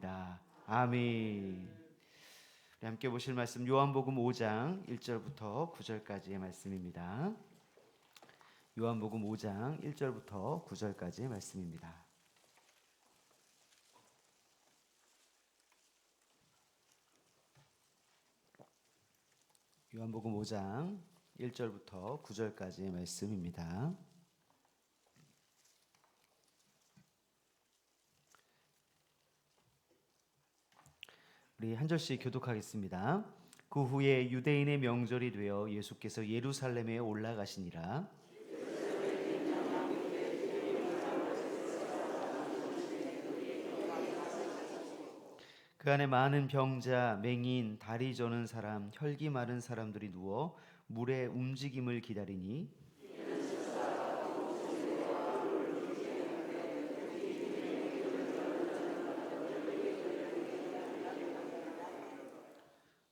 기도합니다. 아멘. 함께 보실 말씀 요한복음 5장 1절부터 9절까지의 말씀입니다. 요한복음 5장 1절부터 9절까지의 말씀입니다. 요한복음 5장 1절부터 9절까지의 말씀입니다. 우리 한 절씩 교독하겠습니다. 그 후에 유대인의 명절이 되어 예수께서 예루살렘에 올라가시니라. 그 안에 많은 병자, 맹인, 다리 저는 사람, 혈기 마른 사람들이 누워 물의 움직임을 기다리니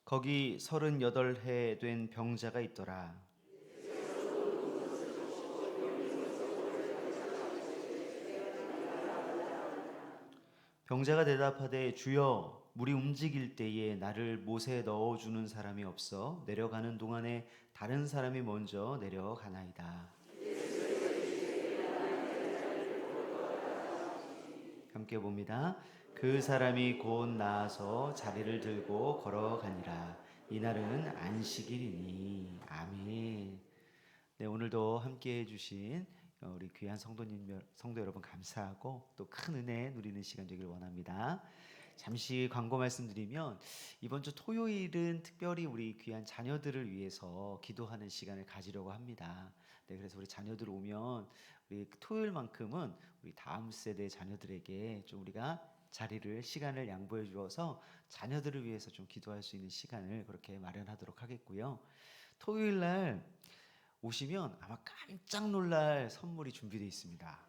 거기 서른여덟 해 된 병자가 있더라. 병자가 대답하되 주여 물이 움직일 때에 나를 못에 넣어 주는 사람이 없어 내려가는 동안에 다른 사람이 먼저 내려가나이다. 함께 봅니다. 그 사람이 곧 나아서 자리를 들고 걸어가니라. 이날은 안식일이니. 아멘. 네, 오늘도 함께 해주신 우리 귀한 성도님, 성도 여러분 감사하고 또 큰 은혜 누리는 시간 되길 원합니다. 잠시 광고 말씀드리면 이번 주 토요일은 특별히 우리 귀한 자녀들을 위해서 기도하는 시간을 가지려고 합니다. 네, 그래서 우리 자녀들 오면 우리 토요일만큼은 우리 다음 세대 자녀들에게 좀 우리가 자리를 시간을 양보해 주어서 자녀들을 위해서 좀 기도할 수 있는 시간을 그렇게 마련하도록 하겠고요. 토요일 날 오시면 아마 깜짝 놀랄 선물이 준비되어 있습니다.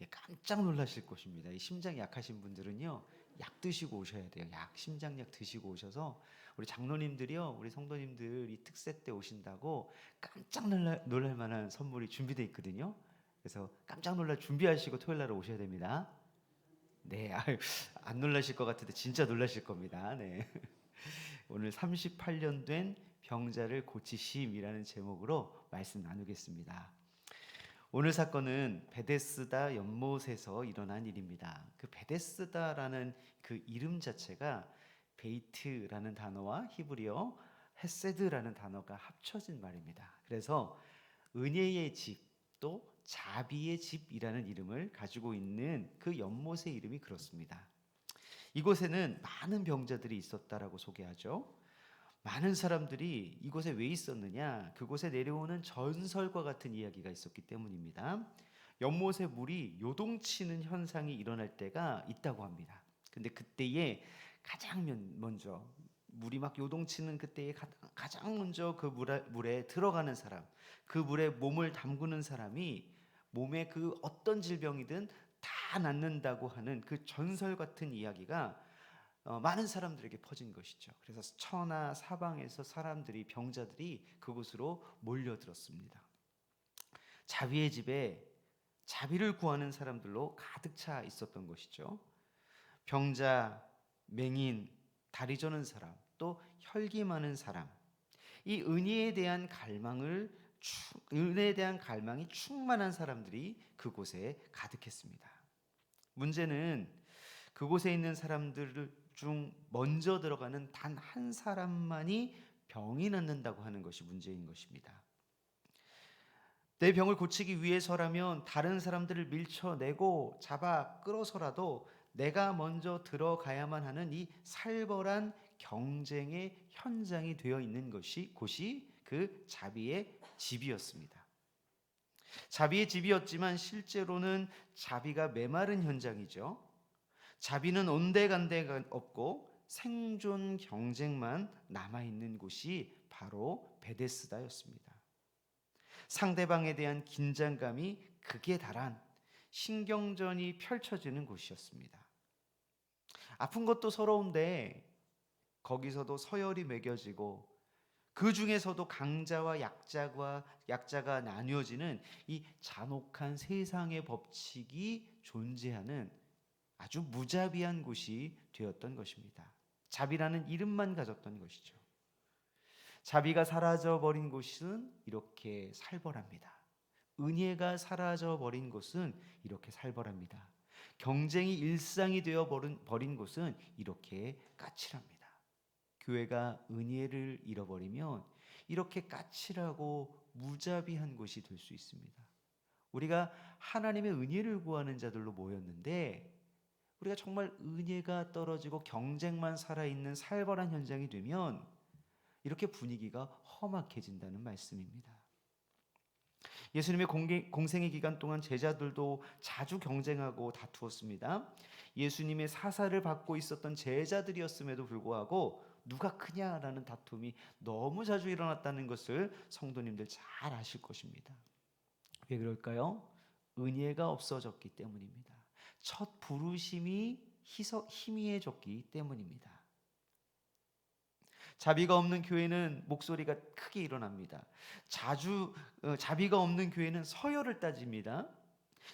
예, 깜짝 놀라실 것입니다. 이 심장이 약하신 분들은요, 약 드시고 오셔야 돼요. 약, 심장약 드시고 오셔서 우리 장로님들이요, 우리 성도님들 이 특세 때 오신다고 깜짝 놀랄, 놀랄 만한 선물이 준비되어 있거든요. 그래서 깜짝 놀랄 준비하시고 토요일 날 오셔야 됩니다. 네, 아유, 안 놀라실 것 같은데 진짜 놀라실 겁니다. 네. 오늘 38년 된 병자를 고치심이라는 제목으로 말씀 나누겠습니다. 오늘 사건은 베데스다 연못에서 일어난 일입니다. 그 베데스다라는 그 이름 자체가 베이트라는 단어와 히브리어 헤세드라는 단어가 합쳐진 말입니다. 그래서 은혜의 집, 또 자비의 집이라는 이름을 가지고 있는 그 연못의 이름이 그렇습니다. 이곳에는 많은 병자들이 있었다라고 소개하죠. 많은 사람들이 이곳에 왜 있었느냐? 그곳에 내려오는 전설과 같은 이야기가 있었기 때문입니다. 연못의 물이 요동치는 현상이 일어날 때가 있다고 합니다. 근데 그때에 가장 먼저 물이 막 요동치는 그때에 가장 먼저 그 물에 들어가는 사람, 그 물에 몸을 담그는 사람이 몸에 그 어떤 질병이든 다 낫는다고 하는 그 전설 같은 이야기가 어, 많은 사람들에게 퍼진 것이죠. 그래서 천하 사방에서 사람들이 병자들이 그곳으로 몰려들었습니다. 자비의 집에 자비를 구하는 사람들로 가득 차 있었던 것이죠. 병자, 맹인, 다리 저는 사람, 또 혈기 많은 사람, 이 은혜에 대한 갈망을 은혜에 대한 갈망이 충만한 사람들이 그곳에 가득했습니다. 문제는 그곳에 있는 사람들 중 먼저 들어가는 단 한 사람만이 병이 낫는다고 하는 것이 문제인 것입니다. 내 병을 고치기 위해서라면 다른 사람들을 밀쳐내고 잡아 끌어서라도 내가 먼저 들어가야만 하는 이 살벌한 경쟁의 현장이 되어 있는 것이 곳이 그 자비의 집이었습니다. 자비의 집이었지만 실제로는 자비가 메마른 현장이죠. 자비는 온데간데가 없고 생존 경쟁만 남아 있는 곳이 바로 베데스다였습니다. 상대방에 대한 긴장감이 극에 달한 신경전이 펼쳐지는 곳이었습니다. 아픈 것도 서러운데 거기서도 서열이 매겨지고 그 중에서도 강자와 약자와 약자가 나뉘어지는 이 잔혹한 세상의 법칙이 존재하는 아주 무자비한 곳이 되었던 것입니다. 자비라는 이름만 가졌던 것이죠. 자비가 사라져 버린 곳은 이렇게 살벌합니다. 은혜가 사라져 버린 곳은 이렇게 살벌합니다. 경쟁이 일상이 되어 버린, 곳은 이렇게 까칠합니다. 교회가 은혜를 잃어버리면 이렇게 까칠하고 무자비한 곳이 될 수 있습니다. 우리가 하나님의 은혜를 구하는 자들로 모였는데 우리가 정말 은혜가 떨어지고 경쟁만 살아있는 살벌한 현장이 되면 이렇게 분위기가 험악해진다는 말씀입니다. 예수님의 공생의 기간 동안 제자들도 자주 경쟁하고 다투었습니다. 예수님의 사사를 받고 있었던 제자들이었음에도 불구하고 누가 크냐라는 다툼이 너무 자주 일어났다는 것을 성도님들 잘 아실 것입니다. 왜 그럴까요? 은혜가 없어졌기 때문입니다. 첫 부르심이 희미해졌기 때문입니다. 자비가 없는 교회는 목소리가 크게 일어납니다. 자주 어, 자비가 없는 교회는 서열을 따집니다.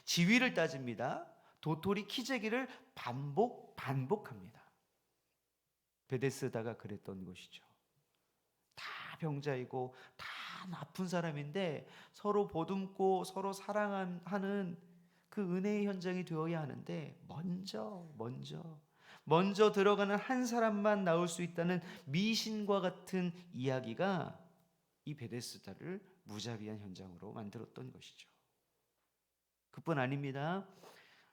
지위를 따집니다. 도토리 키재기를 반복 반복합니다. 베데스다가 그랬던 것이죠. 다 병자이고 다 나쁜 사람인데 서로 보듬고 서로 사랑하는 그 은혜의 현장이 되어야 하는데 먼저 먼저 먼저 들어가는 한 사람만 나올 수 있다는 미신과 같은 이야기가 이 베데스다를 무자비한 현장으로 만들었던 것이죠. 그뿐 아닙니다.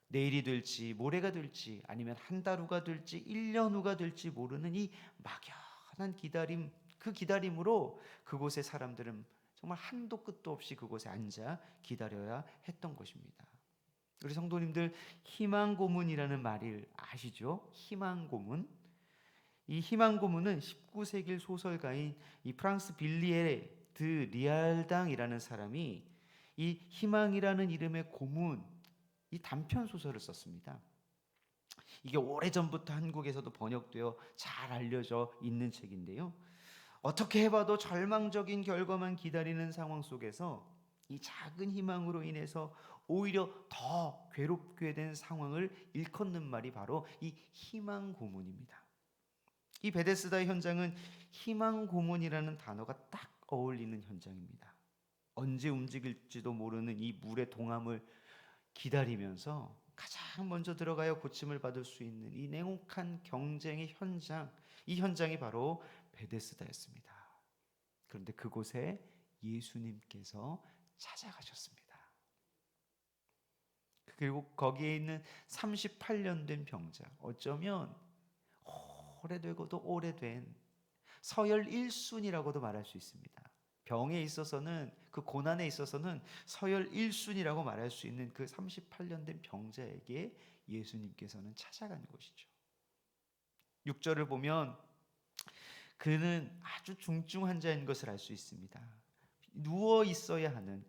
내일이 될지 모레가 될지 아니면 한 달 후가 될지 1년 후가 될지 모르는 이 막연한 기다림 그 기다림으로 그곳의 사람들은 정말 한도 끝도 없이 그곳에 앉아 기다려야 했던 것입니다. 우리 성도님들 희망 고문이라는 말을 아시죠? 희망 고문. 이 희망 고문은 19세기 소설가인 이 프랑스 빌리에 드 리알당이라는 사람이 이 희망이라는 이름의 고문 이 단편 소설을 썼습니다. 이게 오래전부터 한국에서도 번역되어 잘 알려져 있는 책인데요. 어떻게 해봐도 절망적인 결과만 기다리는 상황 속에서 이 작은 희망으로 인해서 오히려 더 괴롭게 된 상황을 일컫는 말이 바로 이 희망 고문입니다. 이 베데스다 현장은 희망 고문이라는 단어가 딱 어울리는 현장입니다. 언제 움직일지도 모르는 이 물의 동함을 기다리면서 가장 먼저 들어가야 고침을 받을 수 있는 이 냉혹한 경쟁의 현장, 이 현장이 바로 베데스다였습니다. 그런데 그곳에 예수님께서 찾아가셨습니다. 그리고 거기에 있는 38년 된 병자, 어쩌면 오래되고도 오래된 서열 1순이라고도 말할 수 있습니다. 병에 있어서는 그 고난에 있어서는 서열 1순이라고 말할 수 있는 그 38년 된 병자에게 예수님께서는 찾아가는 것이죠. 6절을 보면 그는 아주 중증 환자인 것을 알 수 있습니다. 누워 있어야 하는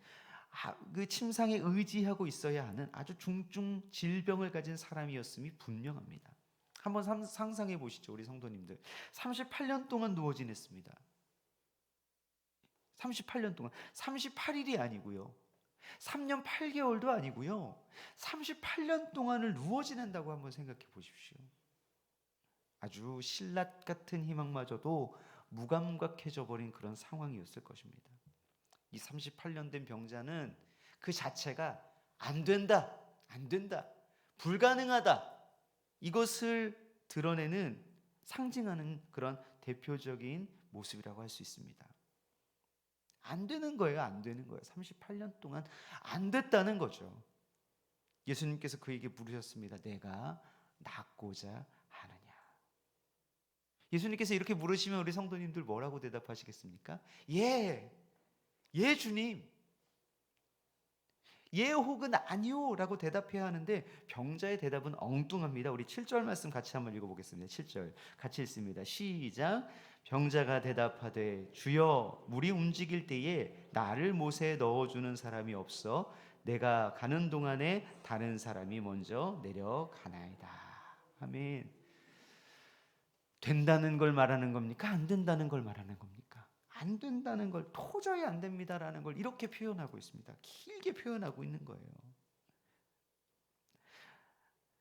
아, 그 침상에 의지하고 있어야 하는 아주 중증 질병을 가진 사람이었음이 분명합니다. 한번 상상해 보시죠, 우리 성도님들. 38년 동안 누워 지냈습니다. 38년 동안 38일이 아니고요. 3년 8개월도 아니고요. 38년 동안을 누워 지낸다고 한번 생각해 보십시오. 아주 신라 같은 희망마저도 무감각해져 버린 그런 상황이었을 것입니다. 이 38년 된 병자는 그 자체가 안 된다, 안 된다, 불가능하다 이것을 드러내는 상징하는 그런 대표적인 모습이라고 할 수 있습니다. 안 되는 거예요, 안 되는 거예요. 38년 동안 안 됐다는 거죠. 예수님께서 그에게 물으셨습니다. 내가 낫고자 하느냐? 예수님께서 이렇게 물으시면 우리 성도님들 뭐라고 대답하시겠습니까? 예, 예, 주님. 예 혹은 아니요 라고 대답해야 하는데 병자의 대답은 엉뚱합니다. 우리 7절 말씀 같이 한번 읽어보겠습니다. 7절 같이 읽습니다. 시작 병자가 대답하되 주여 물이 움직일 때에 나를 못에 넣어주는 사람이 없어 내가 가는 동안에 다른 사람이 먼저 내려가나이다. 아멘. 된다는 걸 말하는 겁니까? 안 된다는 걸 말하는 겁니까? 안 된다는 걸 도저히 안 됩니다라는 걸 이렇게 표현하고 있습니다. 길게 표현하고 있는 거예요.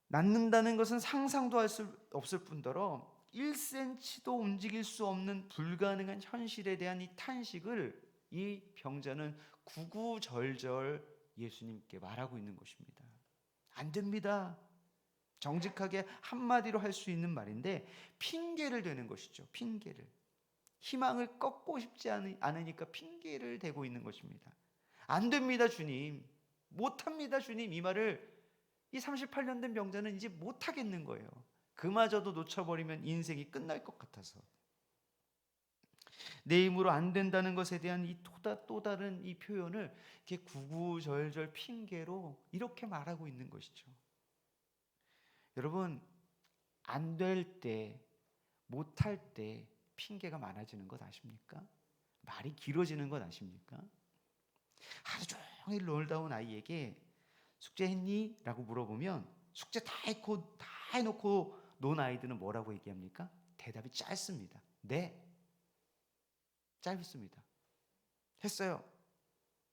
낫는다는 것은 상상도 할 수 없을 뿐더러 1cm도 움직일 수 없는 불가능한 현실에 대한 이 탄식을 이 병자는 구구절절 예수님께 말하고 있는 것입니다. 안 됩니다. 정직하게 한마디로 할 수 있는 말인데 핑계를 대는 것이죠. 핑계를. 희망을 꺾고 싶지 않으- 않으니까 핑계를 대고 있는 것입니다. 안 됩니다, 주님. 못 합니다, 주님. 이 말을 이 38년 된 병자는 이제 못 하겠는 거예요. 그마저도 놓쳐버리면 인생이 끝날 것 같아서. 내 힘으로 안 된다는 것에 대한 이 또 다른 이 표현을 이렇게 구구절절 핑계로 이렇게 말하고 있는 것이죠. 여러분, 안 될 때, 못할 때 핑계가 많아지는 것 아십니까? 말이 길어지는 것 아십니까? 하루 종일 놀다 온 아이에게 숙제했니? 라고 물어보면 숙제 다 했고 다 해놓고 논 아이들은 뭐라고 얘기합니까? 대답이 짧습니다. 네. 짧습니다. 했어요.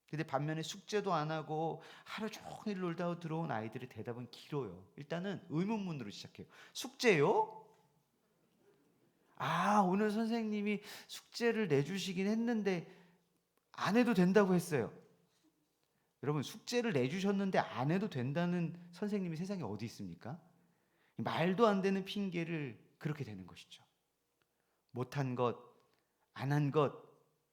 근데 반면에 숙제도 안 하고 하루 종일 놀다 들어온 아이들의 대답은 길어요. 일단은 의문문으로 시작해요. 숙제요? 아, 오늘 선생님이 숙제를 내주시긴 했는데 안 해도 된다고 했어요. 여러분, 숙제를 내주셨는데 안 해도 된다는 선생님이 세상에 어디 있습니까? 말도 안 되는 핑계를 그렇게 되는 것이죠. 못한 것, 안 한 것,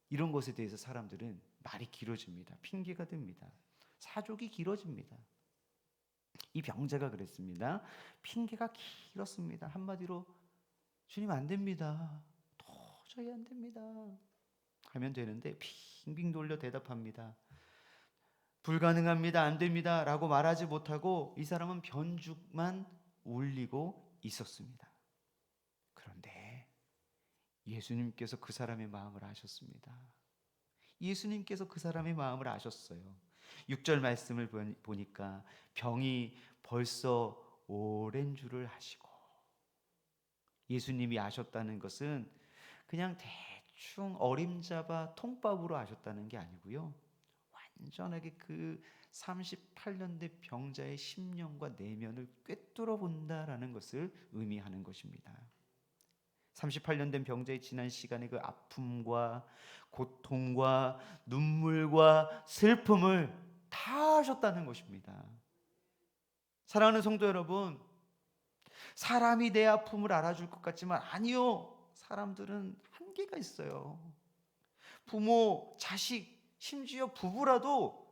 이런 것에 대해서 사람들은 말이 길어집니다. 핑계가 됩니다. 사족이 길어집니다. 이 병자가 그랬습니다. 핑계가 길었습니다. 한마디로 주님 안 됩니다. 도저히 안 됩니다. 하면 되는데 빙빙 돌려 대답합니다. 불가능합니다. 안 됩니다. 라고 말하지 못하고 이 사람은 변죽만 울리고 있었습니다. 그런데 예수님께서 그 사람의 마음을 아셨습니다. 예수님께서 그 사람의 마음을 아셨어요. 6절 말씀을 보- 보니까 병이 벌써 오랜 줄을 아시고 예수님이 아셨다는 것은 그냥 대충 어림잡아 통밥으로 아셨다는 게 아니고요. 완전하게 그 38년 된 병자의 심령과 내면을 꿰뚫어 본다라는 것을 의미하는 것입니다. 38년 된 병자의 지난 시간의 그 아픔과 고통과 눈물과 슬픔을 다 하셨다는 것입니다. 사랑하는 성도 여러분, 사람이 내 아픔을 알아줄 것 같지만 아니요. 사람들은 한계가 있어요. 부모, 자식, 심지어 부부라도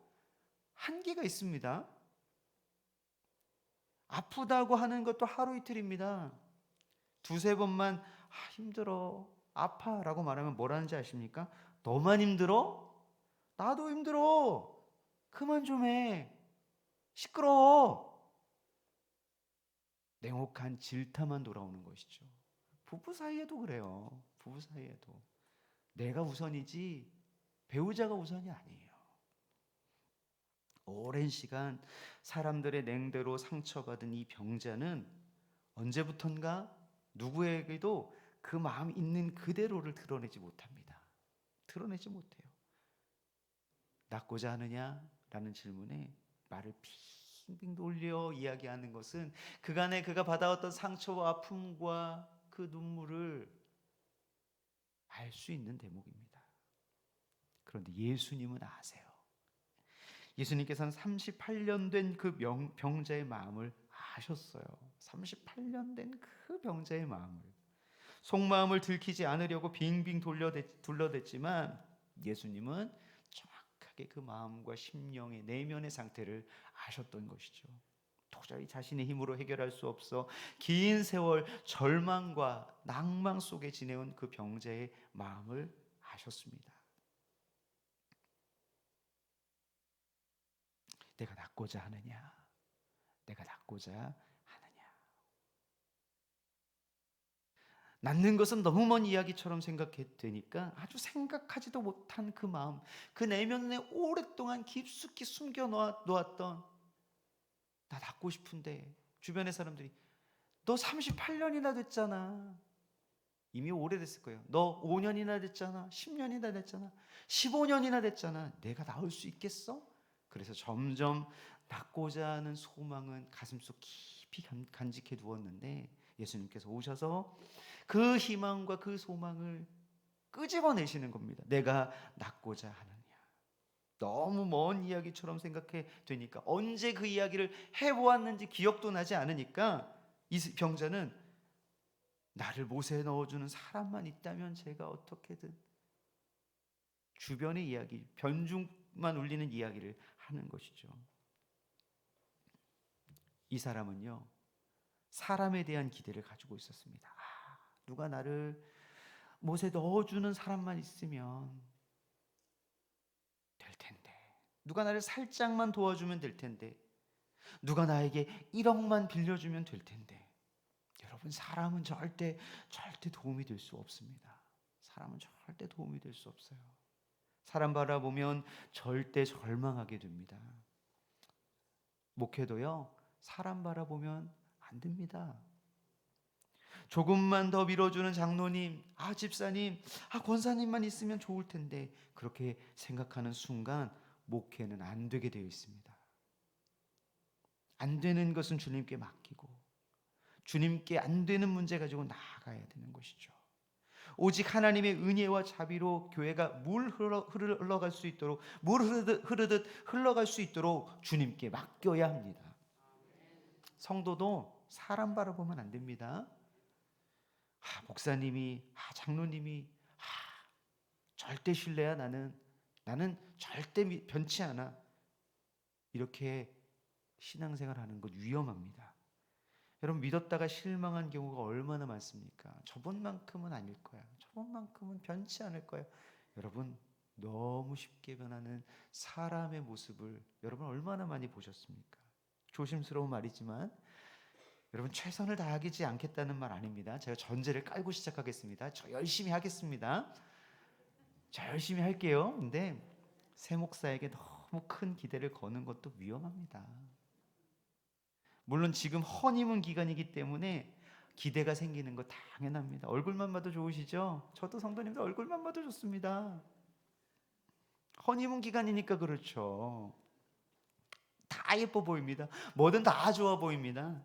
한계가 있습니다. 아프다고 하는 것도 하루 이틀입니다. 두세 번만 아, 힘들어, 아파라고 말하면 뭐라는지 아십니까? 너만 힘들어? 나도 힘들어. 그만 좀 해. 시끄러워. 냉혹한 질타만 돌아오는 것이죠. 부부 사이에도 그래요. 부부 사이에도. 내가 우선이지 배우자가 우선이 아니에요. 오랜 시간 사람들의 냉대로 상처받은 이 병자는 언제부턴가 누구에게도 그 마음 있는 그대로를 드러내지 못합니다. 드러내지 못해요. 낫고자 하느냐? 라는 질문에 말을 빙빙 돌려 이야기하는 것은 그간에 그가 받아왔던 상처와 아픔과 그 눈물을 알 수 있는 대목입니다. 그런데 예수님은 아세요. 예수님께서는 38년 된 그 병자의 마음을 아셨어요. 38년 된 그 병자의 마음을 속마음을 들키지 않으려고 빙빙 돌려댔, 둘러댔지만 예수님은 정확하게 그 마음과 심령의 내면의 상태를 아셨던 것이죠. 도저히 자신의 힘으로 해결할 수 없어 긴 세월 절망과 낭망 속에 지내온 그 병자의 마음을 아셨습니다. 내가 낫고자 하느냐? 내가 낫고자 하느냐? 낫는 것은 너무 먼 이야기처럼 생각되니까 아주 생각하지도 못한 그 마음, 그 내면에 오랫동안 깊숙이 숨겨 놓았던 나 낫고 싶은데 주변의 사람들이 너 38년이나 됐잖아. 이미 오래됐을 거예요. 너 5년이나 됐잖아. 10년이나 됐잖아. 15년이나 됐잖아. 내가 나올 수 있겠어? 그래서 점점 낫고자 하는 소망은 가슴속 깊이 간직해 두었는데 예수님께서 오셔서 그 희망과 그 소망을 끄집어내시는 겁니다. 내가 낳고자 하느냐. 너무 먼 이야기처럼 생각해 되니까 언제 그 이야기를 해보았는지 기억도 나지 않으니까 이 병자는 나를 못에 넣어주는 사람만 있다면 제가 어떻게든 주변의 이야기, 변중만 울리는 이야기를 하는 것이죠. 이 사람은요, 사람에 대한 기대를 가지고 있었습니다. 아, 누가 나를 못에 넣어주는 사람만 있으면 될 텐데. 누가 나를 살짝만 도와주면 될 텐데. 누가 나에게 1억만 빌려주면 될 텐데. 여러분, 사람은 절대, 절대 도움이 될 수 없습니다. 사람은 절대 도움이 될 수 없어요. 사람 바라보면 절대 절망하게 됩니다. 목회도요, 사람 바라보면 안 됩니다. 조금만 더 밀어주는 장로님, 아 집사님, 아 권사님만 있으면 좋을 텐데 그렇게 생각하는 순간 목회는 안 되게 되어 있습니다. 안 되는 것은 주님께 맡기고 주님께 안 되는 문제 가지고 나아가야 되는 것이죠. 오직 하나님의 은혜와 자비로 교회가 물 흘러, 흘러갈 수 있도록 물 흐르듯, 흐르듯 흘러갈 수 있도록 주님께 맡겨야 합니다. 성도도 사람 바라보면 안 됩니다. 아, 목사님이, 아, 장로님이, 아, 절대 신뢰야 나는. 나는 절대 미- 변치 않아. 이렇게 신앙생활 하는 것 위험합니다. 여러분 믿었다가 실망한 경우가 얼마나 많습니까? 저번만큼은 아닐 거야. 저번만큼은 변치 않을 거야. 여러분 너무 쉽게 변하는 사람의 모습을 여러분 얼마나 많이 보셨습니까? 조심스러운 말이지만 여러분 최선을 다하지 않겠다는 말 아닙니다. 제가 전제를 깔고 시작하겠습니다. 저 열심히 하겠습니다. 저 열심히 할게요. 근데 새 목사에게 너무 큰 기대를 거는 것도 위험합니다. 물론 지금 허니문 기간이기 때문에 기대가 생기는 거 당연합니다. 얼굴만 봐도 좋으시죠? 저도 성도님들 얼굴만 봐도 좋습니다. 허니문 기간이니까 그렇죠. 다 예뻐 보입니다. 뭐든 다 좋아 보입니다.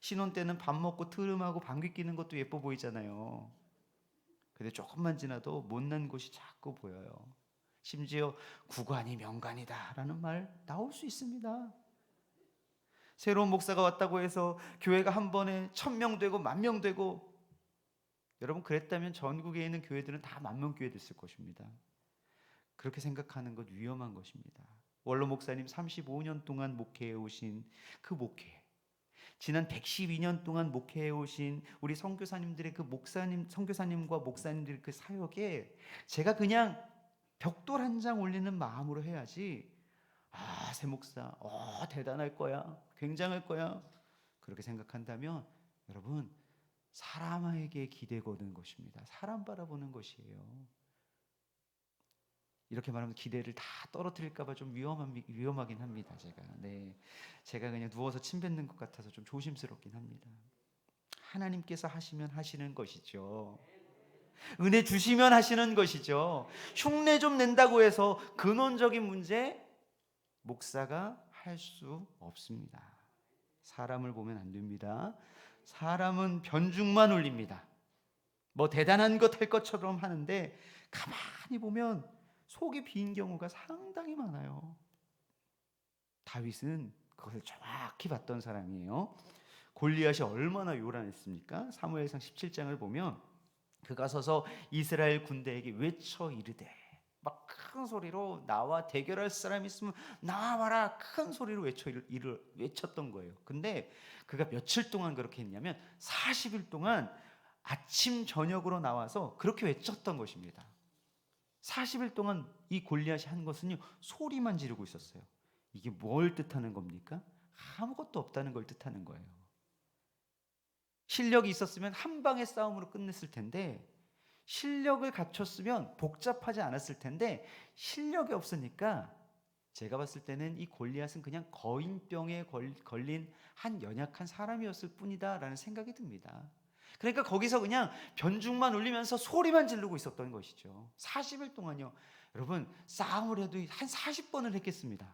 신혼 때는 밥 먹고 트름하고 방귀 뀌는 것도 예뻐 보이잖아요. 근데 조금만 지나도 못난 곳이 자꾸 보여요. 심지어 구관이 명관이다라는 말 나올 수 있습니다. 새로운 목사가 왔다고 해서 교회가 한 번에 천명 되고 만명 되고 여러분 그랬다면 전국에 있는 교회들은 다 만명 교회 됐을 것입니다. 그렇게 생각하는 것 위험한 것입니다. 원로 목사님 35년 동안 목회해 오신 그 목회 지난 112년 동안 목회해 오신 우리 선교사님들의 그 목사님 선교사님과 목사님들의 그 사역에 제가 그냥 벽돌 한 장 올리는 마음으로 해야지 아, 새 목사, 어, 대단할 거야. 굉장할 거야. 그렇게 생각한다면 여러분, 사람에게 기대 거는 것입니다. 사람 바라보는 것이에요. 이렇게 말하면 기대를 다 떨어뜨릴까봐 좀 위험한, 위험하긴 합니다. 제가. 네. 제가 그냥 누워서 침 뱉는 것 같아서 좀 조심스럽긴 합니다. 하나님께서 하시면 하시는 것이죠. 은혜 주시면 하시는 것이죠. 흉내 좀 낸다고 해서 근원적인 문제 목사가 할 수 없습니다. 사람을 보면 안 됩니다. 사람은 변죽만 올립니다. 뭐 대단한 것 할 것처럼 하는데 가만히 보면 속이 빈 경우가 상당히 많아요. 다윗은 그것을 정확히 봤던 사람이에요. 골리앗이 얼마나 요란했습니까? 사무엘상 17장을 보면 그가 서서 이스라엘 군대에게 외쳐 이르되 막 큰 소리로 나와 대결할 사람 있으면 나와라 큰 소리로 외쳐 이를 외쳤던 거예요. 근데 그가 며칠 동안 그렇게 했냐면 40일 동안 아침 저녁으로 나와서 그렇게 외쳤던 것입니다. 40일 동안 이 골리앗이 한 것은요 소리만 지르고 있었어요. 이게 뭘 뜻하는 겁니까? 아무것도 없다는 걸 뜻하는 거예요. 실력이 있었으면 한 방의 싸움으로 끝냈을 텐데 실력을 갖췄으면 복잡하지 않았을 텐데 실력이 없으니까 제가 봤을 때는 이 골리앗은 그냥 거인병에 걸린 한 연약한 사람이었을 뿐이다라는 생각이 듭니다. 그러니까 거기서 그냥 변죽만 울리면서 소리만 지르고 있었던 것이죠. 40일 동안요. 여러분 싸움을 해도 한 40번을 했겠습니다.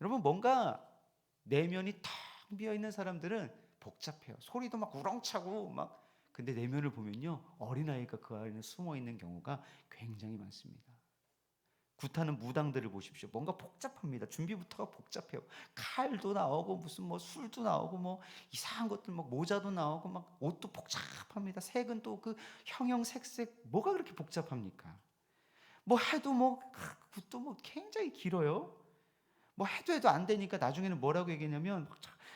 여러분 뭔가 내면이 텅 비어 있는 사람들은 복잡해요. 소리도 막 우렁차고 막 근데 내면을 보면요 어린아이가 그 안에 숨어 있는 경우가 굉장히 많습니다. 구타는 무당들을 보십시오. 뭔가 복잡합니다. 준비부터가 복잡해요. 칼도 나오고 무슨 뭐 술도 나오고 뭐 이상한 것들 막 모자도 나오고 막 옷도 복잡합니다. 색은 또 그 형형색색 뭐가 그렇게 복잡합니까? 뭐 해도 뭐 굿도 뭐 굉장히 길어요. 뭐 해도 해도 안 되니까 나중에는 뭐라고 얘기냐면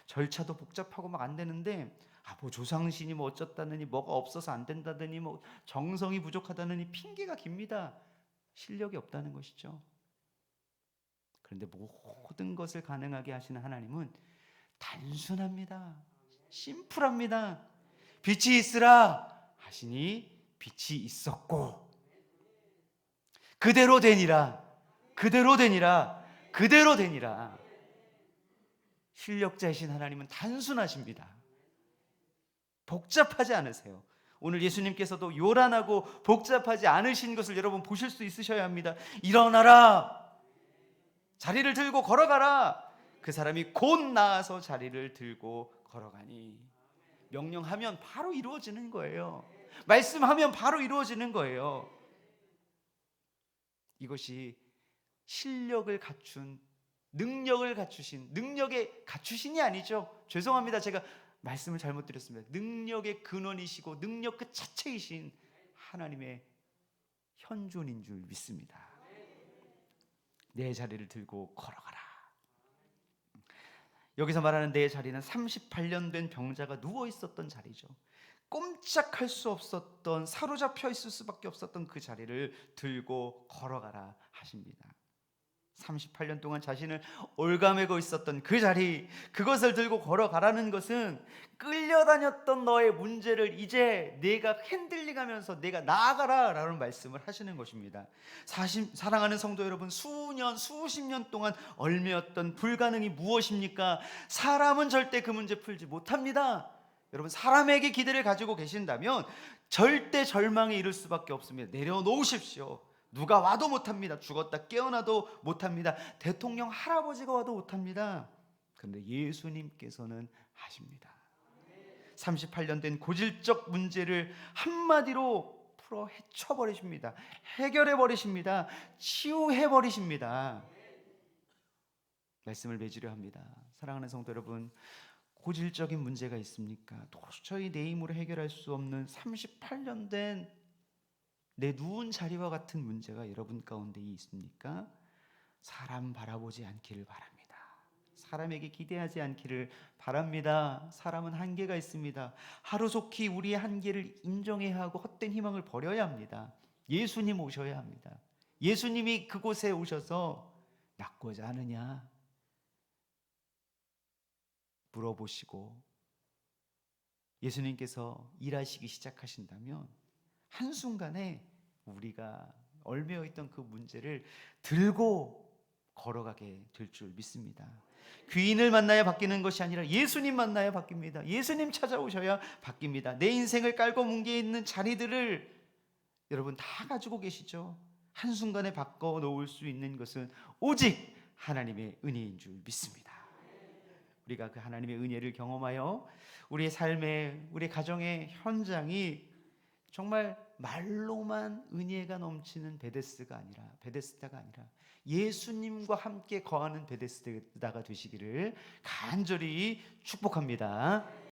절차도 복잡하고 막 안 되는데 아 뭐 조상신이 뭐 어쩌다느니 뭐가 없어서 안 된다더니 뭐 정성이 부족하다느니 핑계가 깁니다. 실력이 없다는 것이죠. 그런데 모든 것을 가능하게 하시는 하나님은 단순합니다. 심플합니다. 빛이 있으라 하시니 빛이 있었고 그대로 되니라 그대로 되니라 그대로 되니라 실력자이신 하나님은 단순하십니다. 복잡하지 않으세요. 오늘 예수님께서도 요란하고 복잡하지 않으신 것을 여러분 보실 수 있으셔야 합니다. 일어나라. 자리를 들고 걸어가라. 그 사람이 곧 나아서 자리를 들고 걸어가니 명령하면 바로 이루어지는 거예요. 말씀하면 바로 이루어지는 거예요. 이것이 실력을 갖춘 능력을 갖추신 능력의 갖추신이 아니죠. 죄송합니다. 제가 말씀을 잘못 드렸습니다. 능력의 근원이시고 능력 그 자체이신 하나님의 현존인 줄 믿습니다. 내 자리를 들고 걸어가라. 여기서 말하는 내 자리는 38년 된 병자가 누워 있었던 자리죠. 꼼짝할 수 없었던 사로잡혀 있을 수밖에 없었던 그 자리를 들고 걸어가라 하십니다. 38년 동안 자신을 올가매고 있었던 그 자리, 그것을 들고 걸어가라는 것은 끌려다녔던 너의 문제를 이제 내가 핸들링하면서 내가 나아가라라는 말씀을 하시는 것입니다. 사심, 사랑하는 성도 여러분, 수년, 수십 년 동안 얼매였던 불가능이 무엇입니까? 사람은 절대 그 문제 풀지 못합니다. 여러분, 사람에게 기대를 가지고 계신다면 절대 절망에 이를 수밖에 없습니다. 내려놓으십시오. 누가 와도 못합니다. 죽었다 깨어나도 못합니다. 대통령 할아버지가 와도 못합니다. 그런데 예수님께서는 하십니다. 38년 된 고질적 문제를 한마디로 풀어 헤쳐 버리십니다. 해결해 버리십니다. 치유해 버리십니다. 말씀을 맺으려 합니다. 사랑하는 성도 여러분, 고질적인 문제가 있습니까? 도저히 내 힘으로 해결할 수 없는 38년 된 내 누운 자리와 같은 문제가 여러분 가운데 있습니까? 사람 바라보지 않기를 바랍니다. 사람에게 기대하지 않기를 바랍니다. 사람은 한계가 있습니다. 하루속히 우리의 한계를 인정해야 하고 헛된 희망을 버려야 합니다. 예수님 오셔야 합니다. 예수님이 그곳에 오셔서 낫고자 하느냐 물어보시고 예수님께서 일하시기 시작하신다면 한순간에 우리가 얼매어 있던 그 문제를 들고 걸어가게 될 줄 믿습니다. 귀인을 만나야 바뀌는 것이 아니라 예수님 만나야 바뀝니다. 예수님 찾아오셔야 바뀝니다. 내 인생을 깔고 뭉개 있는 자리들을 여러분 다 가지고 계시죠. 한순간에 바꿔 놓을 수 있는 것은 오직 하나님의 은혜인 줄 믿습니다. 우리가 그 하나님의 은혜를 경험하여 우리의 삶의 우리 가정의 현장이 정말 말로만 은혜가 넘치는 베데스가 아니라 베데스다가 아니라 예수님과 함께 거하는 베데스다가 되시기를 간절히 축복합니다.